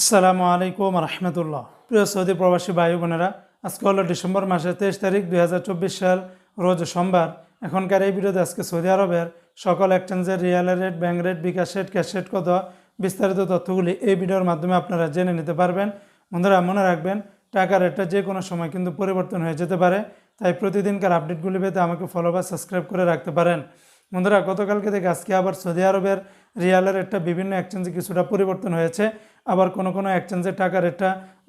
আসসালামু আলাইকুম রহমতুল্লাহ। প্রিয় সৌদি প্রবাসী ভাই বোনেরা, আজকে হলো ডিসেম্বর মাসের তেইশ তারিখ দুই হাজার চব্বিশ সাল, রোজ সোমবার। এখনকার এই ভিডিওতে আজকে সৌদি আরবের সকল এক্সচেঞ্জের riyal rate bank rate, bKash rate, cash rate কত, বিস্তারিত তথ্যগুলি এই ভিডিওর মাধ্যমে আপনারা জেনে নিতে পারবেন। বন্ধুরা, মনে রাখবেন, টাকা রেটটা যে কোনো সময় কিন্তু পরিবর্তন হয়ে যেতে পারে, তাই প্রতিদিনকার আপডেটগুলি পেতে আমাকে ফলো বা সাবস্ক্রাইব করে রাখতে পারেন। বন্ধুরা, গতকালকে থেকে আজকে আবার সৌদি আরবের রিয়ালের রেটটা বিভিন্ন এক্সচেঞ্জে কিছুটা পরিবর্তন হয়েছে। আবার কোনো কোনো এক্সচেঞ্জে টাকা রেটটা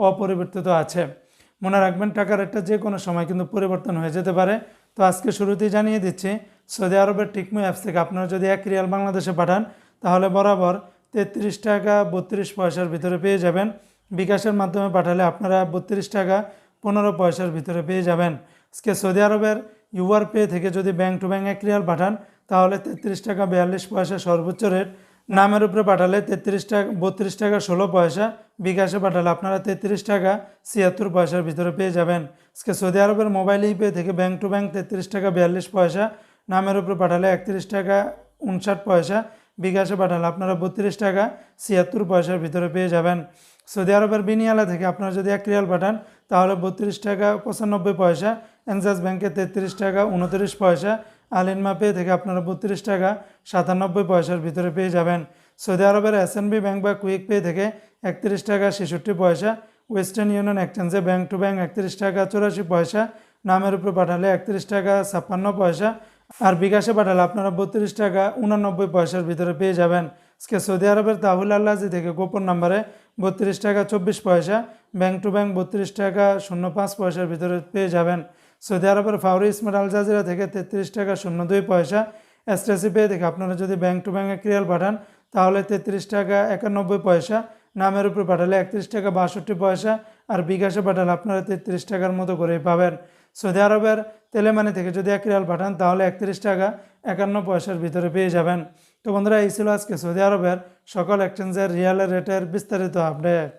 অপরিবর্তিত আছে। মনে রাখবেন, টাকা রেটটা যে কোনো সময় কিন্তু পরিবর্তন হয়ে যেতে পারে। তো আজকে শুরুতেই জানিয়ে দিচ্ছি, সৌদি আরবের টিকমো অ্যাপস থেকে আপনারা যদি এক রিয়াল বাংলাদেশে পাঠান, তাহলে বরাবর তেত্রিশ টাকা বত্রিশ পয়সার ভিতরে পেয়ে যাবেন। বিকাশের মাধ্যমে পাঠালে আপনারা বত্রিশ টাকা পনেরো পয়সার ভিতরে পেয়ে যাবেন। আজকে সৌদি আরবের ইউআর পে থেকে যদি ব্যাংক টু ব্যাঙ্ক এক রিয়াল পাঠান, তাহলে তেত্রিশ টাকা বিয়াল্লিশ পয়সা সর্বোচ্চ রেট নামের উপরে পাঠালে তেত্রিশ টাকা, বত্রিশ টাকা, ষোলো পয়সা। বিকাশে পাঠালে আপনারা তেত্রিশ টাকা, ছিয়াত্তর পয়সার ভিতরে পেয়ে যাবেন। আজকে সৌদি আরবের মোবাইল ইপে থেকে ব্যাংক টু ব্যাংক তেত্রিশ টাকা, বিয়াল্লিশ পয়সা। নামের উপরে পাঠালে একত্রিশ টাকা, উনষাট পয়সা। বিকাশে পাঠালে আপনারা বত্রিশ টাকা, ছিয়াত্তর পয়সার ভিতরে পেয়ে যাবেন। সৌদি আরবের বিনিয়ালা থেকে আপনারা যদি এক রিয়াল পাঠান, তাহলে বত্রিশ টাকা, পঁচানব্বই পয়সা। এনজাস ব্যাংকে তেত্রিশ টাকা, উনত্রিশ পয়সা। আলিনমা পে থেকে আপনারা বত্রিশ টাকা সাতানব্বই পয়সার ভিতরে পেয়ে যাবেন। সৌদি আরবের এসএনবি ব্যাংক বা কুইক পে থেকে একত্রিশ টাকা ছেষট্টি পয়সা, ওয়েস্টার্ন ইউনিয়ন এক্সচেঞ্জে ব্যাংক টু ব্যাংক একত্রিশ টাকা চুরাশি পয়সা, নামের উপরে পাঠালে একত্রিশ টাকা ছাপ্পান্ন পয়সা আর বিকাশে পাঠালে আপনারা বত্রিশ টাকা উনানব্বই পয়সার ভিতরে পেয়ে যাবেন। আজকে সৌদি আরবের তাহুল আল্লাজি থেকে গোপন নাম্বারে বত্রিশ টাকা চব্বিশ পয়সা, ব্যাংক টু ব্যাংক বত্রিশ টাকা শূন্য পাঁচ পয়সার ভিতরে পেয়ে যাবেন। সৌদি আরবের ফাউরি ইসমাত আল জাজিরা থেকে তেত্রিশ টাকা শূন্য দুই পয়সা এসটিসি পে থেকে আপনারা যদি ব্যাংক টু ব্যাংকে ক্রিয়াল পাঠান, তাহলে তেত্রিশ টাকা একানব্বই পয়সা, নামের উপর পাঠালে একত্রিশ টাকা বাষট্টি পয়সা, আর বিকাশে পাঠালে আপনারা তেত্রিশ টাকার মতো করেই পাবেন। সৌদি আরবের তেলেমানি থেকে যদি এক রিয়াল পাঠান, তাহলে একত্রিশ টাকা একান্ন পয়সার ভিতরে পেয়ে যাবেন। তো বন্ধুরা, এই ছিল আজকে সৌদি আরবের সকল এক্সচেঞ্জের রিয়ালের রেটের বিস্তারিত আপডেট